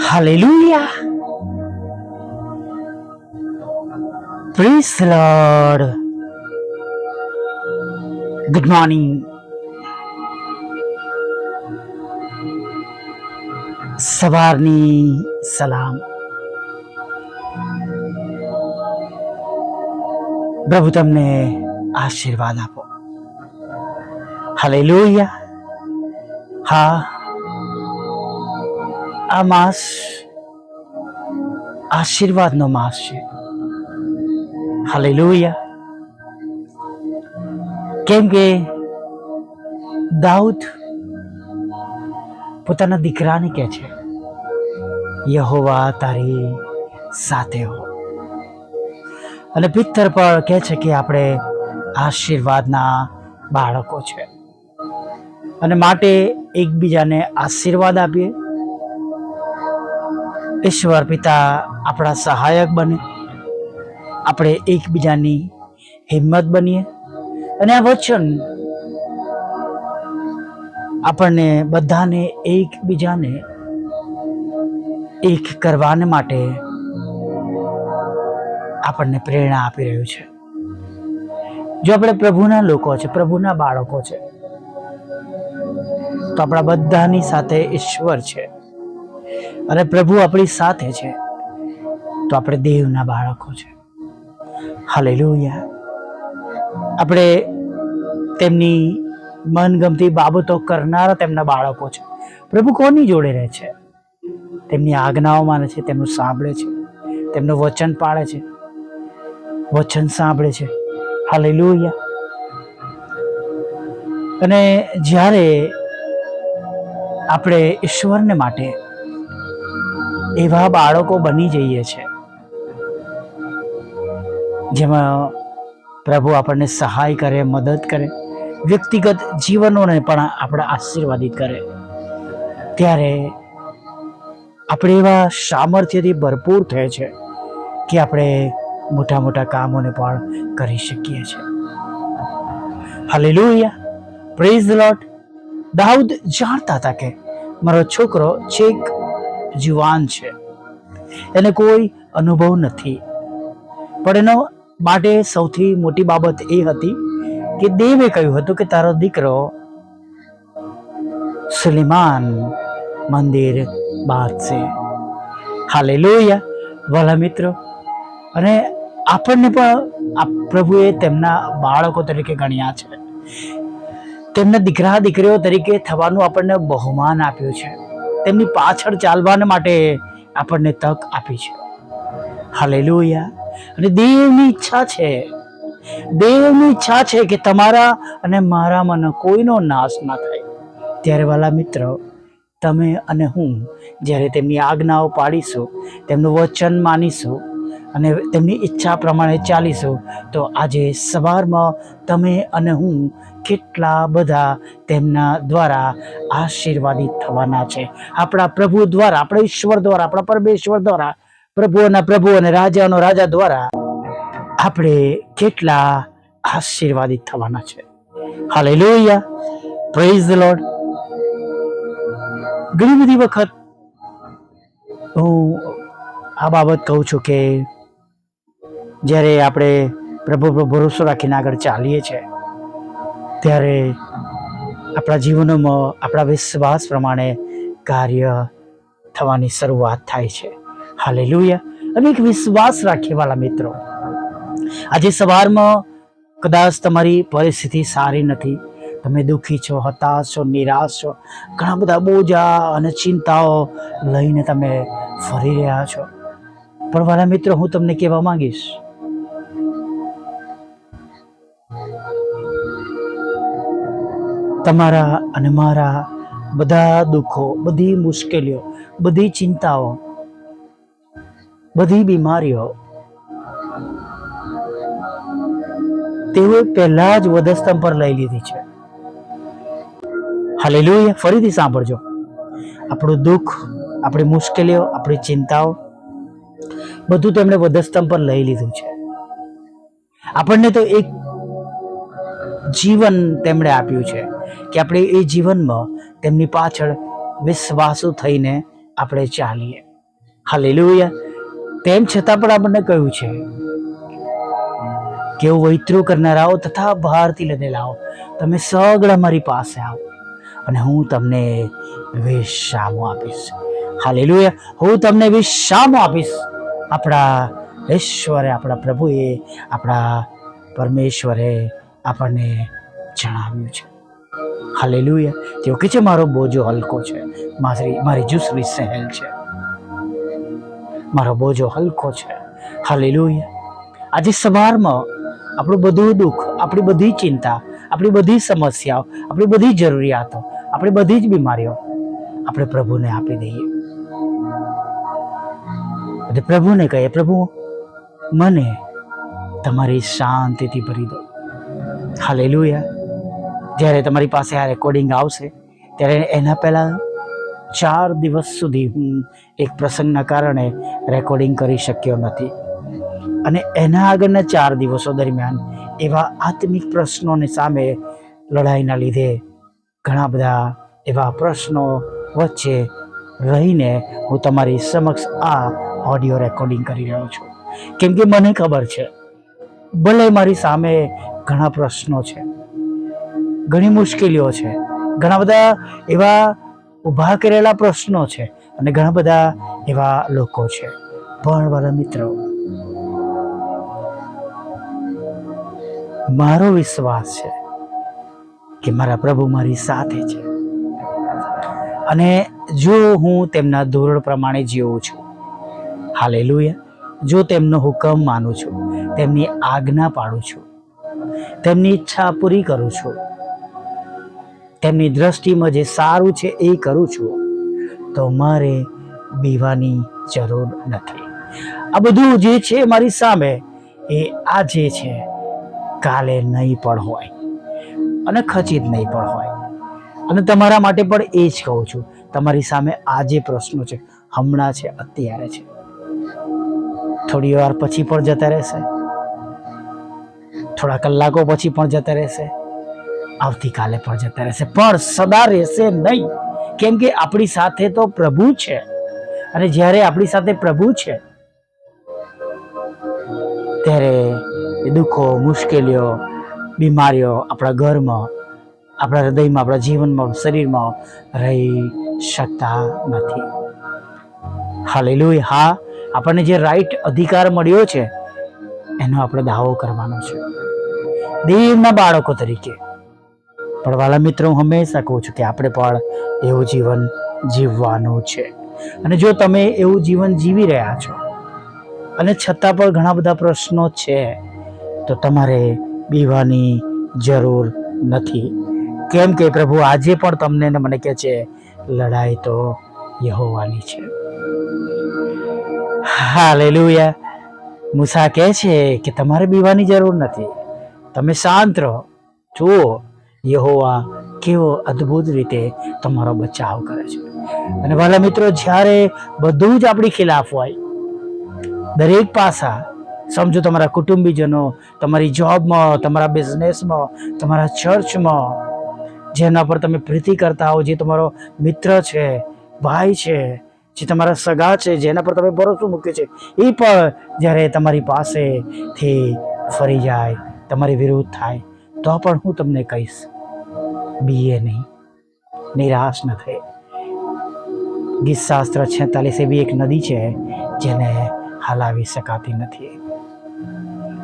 Hallelujah. Praise the Lord. Good morning. સવારની સલામ પ્રભુ તમને આશીર્વાદ આપો હાલેલુયા હા આ માસ આશીર્વાદનો માસ છે. હાલેલુયા. કેમ કે દાઉદ પોતાના દીકરાને કહે છે, યહોવા તારી સાથે હો. અને પિત્તર પણ કહે છે કે આપણે આશીર્વાદના બાળકો છે. અને માટે એકબીજાને આશીર્વાદ આપીએ. ઈશ્વર પિતા આપણા સહાયક બને. આપણે એકબીજાની હિંમત બનીએ. અને આ વચન આપણને બધાને એકબીજાને એક કરવાને માટે આપણને પ્રેરણા આપી રહ્યું છે. જો આપણે પ્રભુના લોકો છે, પ્રભુના બાળકો છે, તો આપણા બધાની સાથે ઈશ્વર છે. અને પ્રભુ આપણી સાથે છે. તો આપણે દેવના બાળકો છે. હાલે આપણે તેમની મનગમતી બાબતો કરનારા તેમના બાળકો છે. પ્રભુ કોની જોડે રહે છે? તેમની આજ્ઞાઓ માને છે, તેમનું સાંભળે છે, તેમનું વચન પાળે છે. વચન સાંભળે છે. હાલે અને જ્યારે આપણે ઈશ્વરને માટે એવા બાળકો બની જઈએ છે. જેમાં પ્રભુ આપણને સહાય કરે, મદદ કરે, વ્યક્તિગત જીવનોને પણ આપણે આશીર્વાદિત કરે. ત્યારે આપણે એવા સામર્થ્યથી ભરપૂર થાય છે કે આપણે મોટા મોટા કામોને પણ કરી શકીએ છીએ હાલેલુયા પ્રેઝ લોટ દાઉદ જાણતા હતા કે, મારો છોકરો છેક જુવાન છે. એને કોઈ અનુભવ નથી. પણ એનો માટે સૌથી મોટી બાબત એ હતી કે દેવે કહ્યું હતું કે તારો દીકરો સુલેમાન મંદિર બાંધશે. હાલેલુયા, વાલા મિત્રો. અને આપણને પણ આ પ્રભુએ તેમના બાળકો તરીકે ગણ્યા છે. તેમના દીકરા, દીકરીઓ તરીકે થવાનું આપણને બહુમાન આપ્યું છે. તેમની પાછળ ચાલવાને માટે આપણને તક આપી છે. હાલેલુયા. અને દેવની ઈચ્છા છે. દેવની ઈચ્છા છે કે તમારા અને મારામાંનો કોઈનો નાશ ના થાય. ત્યારે વાલા મિત્ર, તમે અને હું જ્યારે તેમની આજ્ઞાઓ પાડીશું, તેમનું વચન માનીશું અને તેમની ઈચ્છા પ્રમાણે ચાલીશું. તો આજે સવારમાં તમે અને હું કેટલા બધા તેમના દ્વારા આશીર્વાદિત થવાના છે. આપણા પ્રભુ દ્વારા, આપણા ઈશ્વર દ્વારા, આપણા પરમેશ્વર દ્વારા, પ્રભુઓના પ્રભુ અને રાજાનો રાજા દ્વારા આપણે કેટલા આશીર્વાદિત થવાના છે. હાલેલુયા. પ્રેઝ ધ લોર્ડ ઘણી બધી વખત હું આ બાબત કહું છું કે જ્યારે આપણે પ્રભુ પર ભરોસો રાખીને આગળ ચાલીએ છીએ, ત્યારે આપણા જીવનોમાં, આપણા વિશ્વાસ પ્રમાણે કાર્ય થવાની શરૂઆત થાય છે. હાલેલુયા. અને એક વિશ્વાસ રાખીવાળા મિત્રો, આજે સવારમાં કદાચ તમારી પરિસ્થિતિ સારી નથી. તમે દુઃખી છો, હતાશ છો, નિરાશ છો. ઘણા બધા બોજા અને ચિંતાઓ લઈને તમે ફરી રહ્યા છો. પણ વાલા મિત્રો, હું તમને કહેવા માંગીશ તમારા અને મારા બધા દુઃખો, બધી મુશ્કેલીઓ, બધી ચિંતાઓ, બધી બીમારીઓ તેઓએ પહેલા જ વધસ્તંભ પર લઈ લીધી છે. હાલેલુયા. ફરીથી સાંભળજો. આપણું દુઃખ, આપણી મુશ્કેલીઓ, આપણી ચિંતાઓ, બધું તેમણે વધસ્તંભ પર લઈ લીધું છે. આપણને તો એક જીવન તેમણે આપ્યું છે. કે આપણે એ જીવનમાં તેમની પાછળ વિશ્વાસુ થઈને આપણે ચાલીએ. હાલેલુયા. તેમ છતાં પણ આપણને કહ્યું છે કે વૈત્રો કરનારાઓ તથા બહારથી લઈને લાવો તમે સગળા મારી પાસે આવો અને હું તમને વિશ્રામો આપીશ. હાલેલુયા. હું તમને વિશ્રામો આપીશ. આપણા ઈશ્વરે, આપણા પ્રભુએ, આપણા પરમેશ્વરે આપણને જણાવ્યું છે. હાલેલુયા. તેઓ કે છે, મારો બોજો હલકો છે. મારી મારી જુસરી સહેલ છે. મારો બોજો હલકો છે. હાલેલુયા. આજે સવારમાં આપણું બધું દુઃખ, આપણી બધી ચિંતા, આપણી બધી સમસ્યાઓ, આપણી બધી જરૂરિયાતો, આપણી બધી જ બીમારીઓ આપણે પ્રભુને આપી દઈએ. એટલે પ્રભુને કહીએ, પ્રભુ, મને તમારી શાંતિથી ભરી દો. હાલેલુયા. જ્યારે તમારી પાસે આ રેકોર્ડિંગ આવશે, ત્યારે એના પહેલાં ચાર દિવસ સુધી હું એક પ્રસંગના કારણે રેકોર્ડિંગ કરી શક્યો નથી. અને એના આગળના ચાર દિવસો દરમિયાન એવા આત્મિક પ્રશ્નોની સામે લડાઈના લીધે ઘણા બધા એવા પ્રશ્નો વચ્ચે રહીને હું તમારી સમક્ષ આ ઓડિયો રેકોર્ડિંગ કરી રહ્યો છું. કેમ કે મને ખબર છે, ભલે મારી સામે ઘણા પ્રશ્નો છે ઘણી મુશ્કેલીઓ છે. ઘણા બધા એવા ઊભા કરેલા પ્રશ્નો છે અને ઘણા બધા એવા લોકો છે. પણ વાલા મિત્રો, મારો વિશ્વાસ છે કે મારા પ્રભુ મારી સાથે છે. અને જો હું તેમના ધોરણ પ્રમાણે જીવું છું, હાલેલુયા, જો તેમનો હુકમ માનું છું, તેમની આજ્ઞા પાડું છું, તેમની ઈચ્છા પૂરી કરું છું તેમની દ્રષ્ટિમાં જે સારું છે એ કરું છું, તો મારે બીવાની જરૂર નથી. આ બધું જે છે મારી સામે, એ આજે છે, કાલે નહીં પણ હોય, અને ખચિત નહીં પણ હોય. અને તમારા માટે પણ એ જ કહું છું, તમારી સામે આ જે પ્રશ્નો છે, હમણાં છે, અત્યારે છે. થોડી વાર પછી પણ જતા રહેશે. થોડા કલાકો પછી પણ જતા રહેશે. આવતીકાલે પણ જતા રહેશે. પણ સદા રહેશે નહીં. કેમ કે આપણી સાથે તો પ્રભુ છે. અને જ્યારે આપણી સાથે પ્રભુ છે, ત્યારે એ દુઃખો, મુશ્કેલીઓ, બીમારીઓ આપણા ઘરમાં, આપણા હૃદયમાં, આપણા જીવનમાં, શરીરમાં રહી શકતા નથી. હાલેલુય. હા, આપણને જે રાઈટ અધિકાર મળ્યો છે, એનો આપણે દાવો કરવાનો છે. દેવના બાળકો તરીકે. પણ વાલા મિત્રો, હું હંમેશા કહું છું કે આપણે પણ એવું જીવન જીવવાનું છે. અને જો તમે એવું જીવન જીવી રહ્યા છો, અને છતાં પણ ઘણા બધા પ્રશ્નો છે, તો તમારે બીવાની જરૂર નથી. કેમ કે પ્રભુ આજે પણ તમને મને કહે છે, લડાઈ તો યહોવાની છે. હા લેલુયા મૂસા કહે છે કે તમારે બીવાની જરૂર નથી. તમે શાંત રહો. જુઓ યહોવા કેવો અદ્ભુત રીતે તમારો બચાવ કરે છે. અને વાલા મિત્રો, જ્યારે બધું જ આપણી ખિલાફ હોય, દરેક પાસા, સમજો તમારા કુટુંબીજનો, તમારી જોબમાં, તમારા બિઝનેસમાં તમારા ચર્ચમાં જેના પર તમે પ્રીતિ કરતા હો, જે તમારો મિત્ર છે, ભાઈ છે, જે તમારા સગા છે, જેના પર તમે ભરોસો મૂક્યો છે, એ પણ જ્યારે તમારી પાસેથી ફરી જાય, તમારી વિરુદ્ધ થાય, તો પણ હું તમને કહીશ બીએ નહીં. નિરાશ ન થઈ ગીતશાસ્ત્ર છેતાલીસ એવી એક નદી છે, જેને હલાવી શકાતી નથી.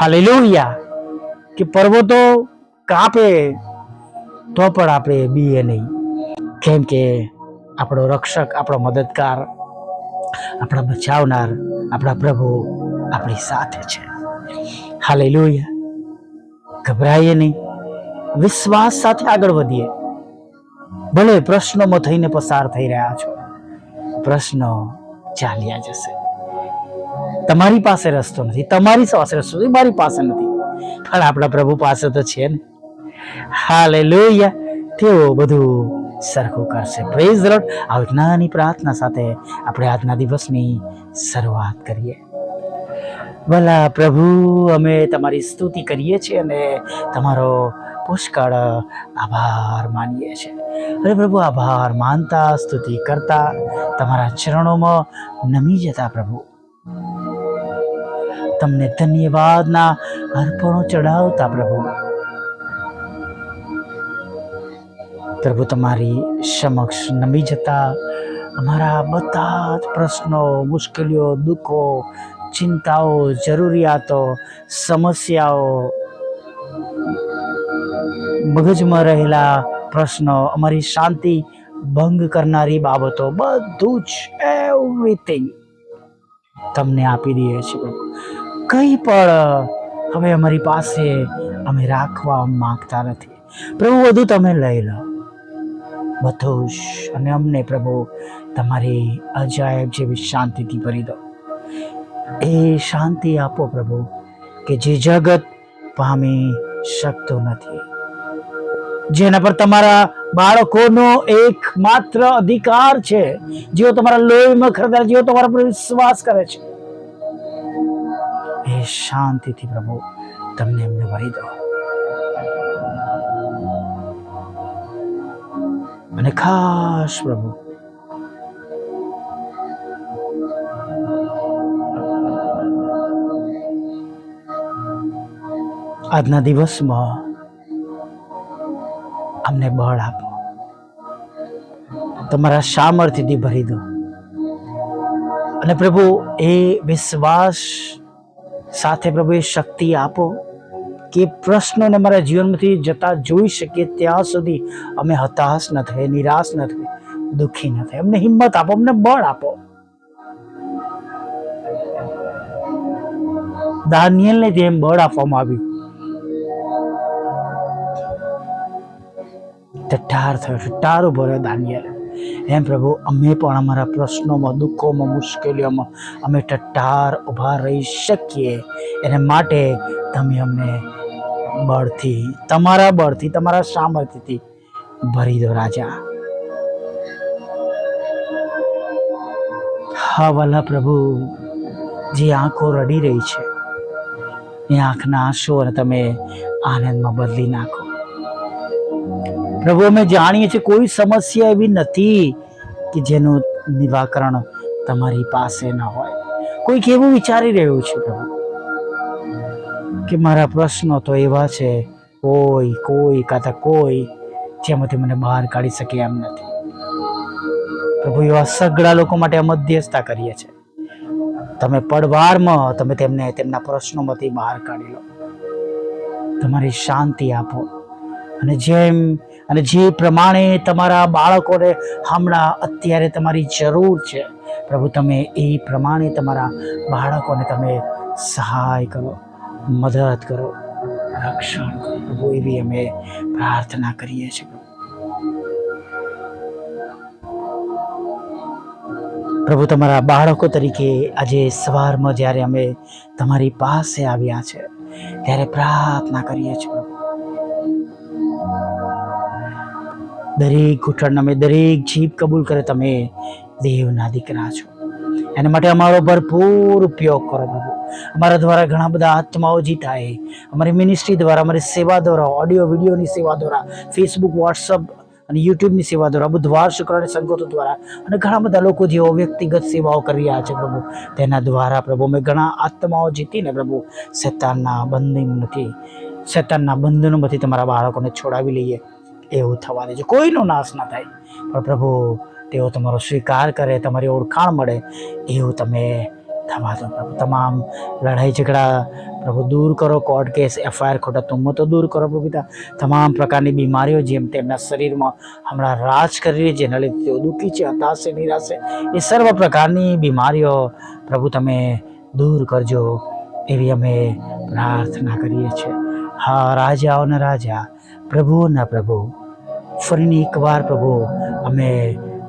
હાલેલુયા! કે પર્વતો કાપે, તો પણ આપણે બીએ નહીં. કેમ કે આપણો રક્ષક, આપણો મદદગાર, આપણા બચાવનાર, આપણા પ્રભુ આપણી સાથે છે. હાલેલુયા! ગભરાઈએ નહીં. વિશ્વાસ સાથે આગળ વધીએ. ભલે પ્રશ્નોમાં થઈને પસાર થઈ રહ્યા છો. પ્રશ્નો ચાલ્યા જશે. તમારી પાસે રસ્તો નથી. તમારી પાસે રસ્તો નથી. મારી પાસે નથી. પણ આપણા પ્રભુ પાસે તો છે ને. હાલે તેઓ બધું સરખું કરશે. પ્રેઝ રોડ આજ્ઞાની પ્રાર્થના સાથે આપણે આજના દિવસની શરૂઆત કરીએ. ભલા પ્રભુ, અમે તમારી સ્તુતિ કરીએ છીએ અને તમારો પુષ્કળ આભાર માનીએ છીએ. અરે પ્રભુ, આભાર માનતા, સ્તુતિ કરતા, તમારા ચરણોમાં નમી જતા પ્રભુ. તમને ધન્યવાદના અર્પણો ચડાવતા પ્રભુ. પ્રભુ, તમારી સમક્ષ નમી જતા અમારા બધા જ પ્રશ્નો, મુશ્કેલીઓ, દુઃખો, ચિંતાઓ, જરૂરિયાતો, સમસ્યાઓ મગજમાં રહેલા પ્રશ્નો, અમારી શાંતિ ભંગ કરનારી બાબતો, બધું જ એવરીથિંગ તમને આપી દઈએ છીએ. કંઈ પણ હવે અમારી પાસે અમે રાખવા માંગતા નથી. પ્રભુ, બધું તમે લઈ લો. બધું જ. અને અમને પ્રભુ તમારી અજાયબ જેવી શાંતિથી ભરી દો. એ શાંતિ આપો પ્રભુ, કે જે જગત પામી શકતું નથી. જેના પર તમારા બાળકોનો એકમાત્ર અધિકાર છે. જેઓ તમારા લોહીમાં ખરદાર જેઓ તમારા પર વિશ્વાસ કરે છે. એ શાંતિથી પ્રભુ, તમને એમને વહી દો. અને ખાસ પ્રભુ, આજના દિવસમાં અમને બળ આપો. તમારા સામર્થ્યથી ભરી દો. અને પ્રભુ, એ વિશ્વાસ સાથે પ્રભુ એ શક્તિ આપો કે પ્રશ્નોને મારા જીવનમાંથી જતા જોઈ શકીએ ત્યાં સુધી અમે હતાશ ન થઈએ, નિરાશ ન થઈએ, દુઃખી ન થાય અમને હિંમત આપો, અમને બળ આપો. દાનિયલને જેમ બળ આપવામાં આવ્યું ટટ્ટાર થયો ટટ્ટાર ઊભો રહ્યો દાનિયેલ. એમ પ્રભુ, અમે પણ અમારા પ્રશ્નોમાં, દુઃખોમાં, મુશ્કેલીઓમાં, અમે ટટ્ટાર ઊભા રહી શકીએ. એને માટે તમે અમને બળથી, તમારા બળથી, તમારા સામર્થ્યથી ભરી દો રાજા. હા વાલા પ્રભુ, જે આંખો રડી રહી છે, એ આંખના આંસુઓને તમે આનંદમાં બદલી નાખો. પ્રભુ, અમે જાણીએ છીએ કોઈ સમસ્યા એવી નથી કે જેનું નિરાકરણ તમારી પાસે ન હોય. કોઈક એવું વિચારી રહ્યું છે પ્રભુ, કે મારા પ્રશ્નો તો એવા છે, કોઈ કોઈ કાતા કોઈ જેમાંથી મને બહાર કાઢી શકે એમ નથી. પ્રભુ, એવા સગડા લોકો માટે મધ્યસ્થતા કરીએ છીએ. તમે પડવારમાં તમે તેમને, તેમના પ્રશ્નોમાંથી બહાર કાઢી લો. તમારી શાંતિ આપો. અને જેમ અને જે પ્રમાણે તમારા બાળકોને હમણાં અત્યારે તમારી જરૂર છે, પ્રભુ તમે એ પ્રમાણે તમારા બાળકોને તમે સહાય કરો, મદદ કરો, રક્ષણ કરો પ્રભુ એવી અમે પ્રાર્થના કરીએ છીએ પ્રભુ. તમારા બાળકો તરીકે આજે સવારમાં જ્યારે અમે તમારી પાસે આવ્યા છે, ત્યારે પ્રાર્થના કરીએ છીએ દરેક ઘૂંટણ અમે દરેક જીભ કબૂલ કરે તમે દેવના દીકરા છો. એના માટે અમારો ભરપૂર ઉપયોગ કરો પ્રભુ. અમારા દ્વારા ઘણા બધા આત્માઓ જીતાય. અમારી મિનિસ્ટ્રી દ્વારા, અમારી સેવા દ્વારા ઓડિયો વિડીયોની સેવા દ્વારા ફેસબુક વોટ્સઅપ અને યુટ્યુબની સેવા દ્વારા, બુધવાર, શુક્ર અને સંગતો દ્વારા અને ઘણા બધા લોકો જેઓ વ્યક્તિગત સેવાઓ કરી રહ્યા છે પ્રભુ. તેના દ્વારા પ્રભુ મેં ઘણા આત્માઓ જીતીને પ્રભુ શેતાનના બંધનમાંથી, શેતાનના બંધનોમાંથી તમારા બાળકોને છોડાવી લઈએ. એવું થવા દેજો. કોઈનો નાશ ના થાય. પણ પ્રભુ, તેઓ તમારો સ્વીકાર કરે, તમારી ઓળખાણ મળે, એવું તમે થવા દો પ્રભુ. તમામ લડાઈ ઝઘડા પ્રભુ દૂર કરો. કોર્ટ કેસ, એફઆઈઆર ખોટા તુમ્મતો દૂર કરો પ્રભુ પિતા. તમામ પ્રકારની બીમારીઓ જેમ તેમના શરીરમાં હમણાં રાજ કરી રહી છે જેના લીધે તેઓ દુઃખી છે, હતાશ, નિરાશે એ સર્વ પ્રકારની બીમારીઓ પ્રભુ તમે દૂર કરજો એવી અમે પ્રાર્થના કરીએ છીએ. હા રાજાઓના રાજા પ્રભુઓના પ્રભુ. ફરીને એકવાર પ્રભુ, અમે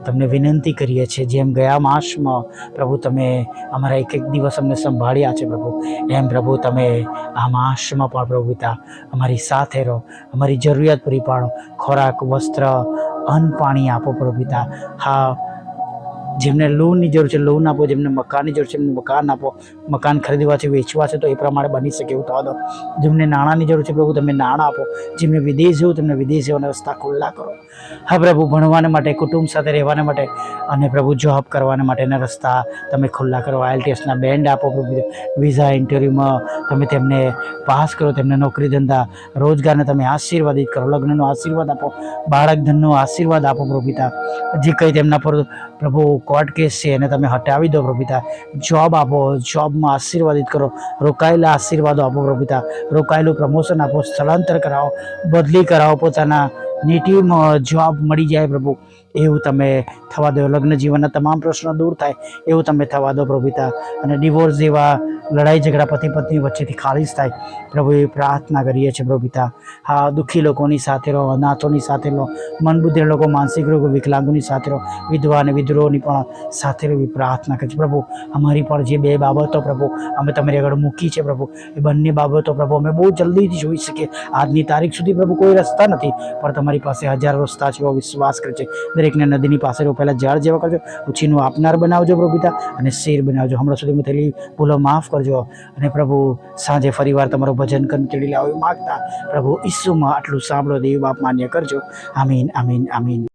તમને વિનંતી કરીએ છીએ, જેમ ગયા માસમાં પ્રભુ તમે અમારા એક એક દિવસ અમને સંભાળ્યા છે પ્રભુ, એમ પ્રભુ તમે આ માસમાં પણ પ્રભુ પિતા અમારી સાથે રહો, અમારી જરૂરિયાત પૂરી પાડો, ખોરાક, વસ્ત્ર, અન્ન, પાણી આપો પ્રભુ પિતા. હા જેમને લોનની જરૂર છે, લોન આપો, જેમને મકાનની જરૂર છે, એમને મકાન આપો, મકાન ખરીદવા છે, વેચવા છે, તો એ પ્રમાણે બની શકે એવું થવા દો. જેમને નાણાંની જરૂર છે, પ્રભુ તમે નાણાં આપો. જેમને વિદેશ જવું તેમને વિદેશ જવાના રસ્તા ખુલ્લા કરો. હા, પ્રભુ, ભણવાને માટે, કુટુંબ સાથે રહેવાને માટે અને પ્રભુ જોબ કરવાને માટેના રસ્તા તમે ખુલ્લા કરો. આઈએલટીએસના બેન્ડ આપો, પ્રભુ વિઝા ઇન્ટરવ્યૂમાં તમે તેમને પાસ કરો, તેમને નોકરી ધંધા, રોજગારને તમે આશીર્વાદિત કરો, લગ્નનો આશીર્વાદ આપો બાળક ધનનો આશીર્વાદ આપો, પ્રભુ પિતા. જે કંઈ તેમના પર પ્રભુ કોર્ટ કેસ છે એને તમે હટાવી દો પ્રભુ જોબ આપો જોબમાં આશીર્વાદિત કરો. રોકાયેલા આશીર્વાદો આપો પ્રભુ રોકાયેલું પ્રમોશન આપો, સ્થળાંતર કરાવો, બદલી કરાવો પોતાના નેટિવ જોબ મળી જાય પ્રભુ. એવું તમે થવા દો, લગ્ન જીવનના તમામ પ્રશ્નો દૂર થાય, એવું તમે થવા દો પ્રભુ અને ડિવોર્સ જેવા લડાઈ ઝઘડા પતિ પત્ની વચ્ચેથી ખાલીસ થાય. પ્રભુ એ પ્રાર્થના કરીએ છીએ પ્રભુ હા, દુઃખી લોકોની સાથે રહો, અનાથોની સાથે રહો, મનબુદ્ધિ લોકો, માનસિક રોગો, વિકલાંગોની સાથે રહો, વિધવા અને વિદ્રોહની પણ સાથે રહેવી પ્રાર્થના કરીએ પ્રભુ, અમારી પણ જે બે બાબતો પ્રભુ, અમે તમારી આગળ મૂકી છે પ્રભુ. એ બંને બાબતો પ્રભુ અમે બહુ જલ્દીથી જોઈ શકીએ. આજની તારીખ સુધી પ્રભુ કોઈ રસ્તા નથી, પણ તમારી પાસે હજારો રસ્તા છે એવો વિશ્વાસ કરે છે. દરેકને નદીની પાસે પહેલાં ઝાડ જેવા કરજો. ઉછીનું આપનાર બનાવજો પ્રભુ પિતા અને શેર બનાવજો. હમણાં સુધી થયેલી ભૂલો માફ કરજો. અને પ્રભુ, સાંજે ફરીવાર તમારું ભજન કરી તેડી લાવો માગતા. પ્રભુ, ઈસુમાં આટલું સાંભળો, દેવ બાપ માન્ય કરજો. આમીન આમીન આમીન.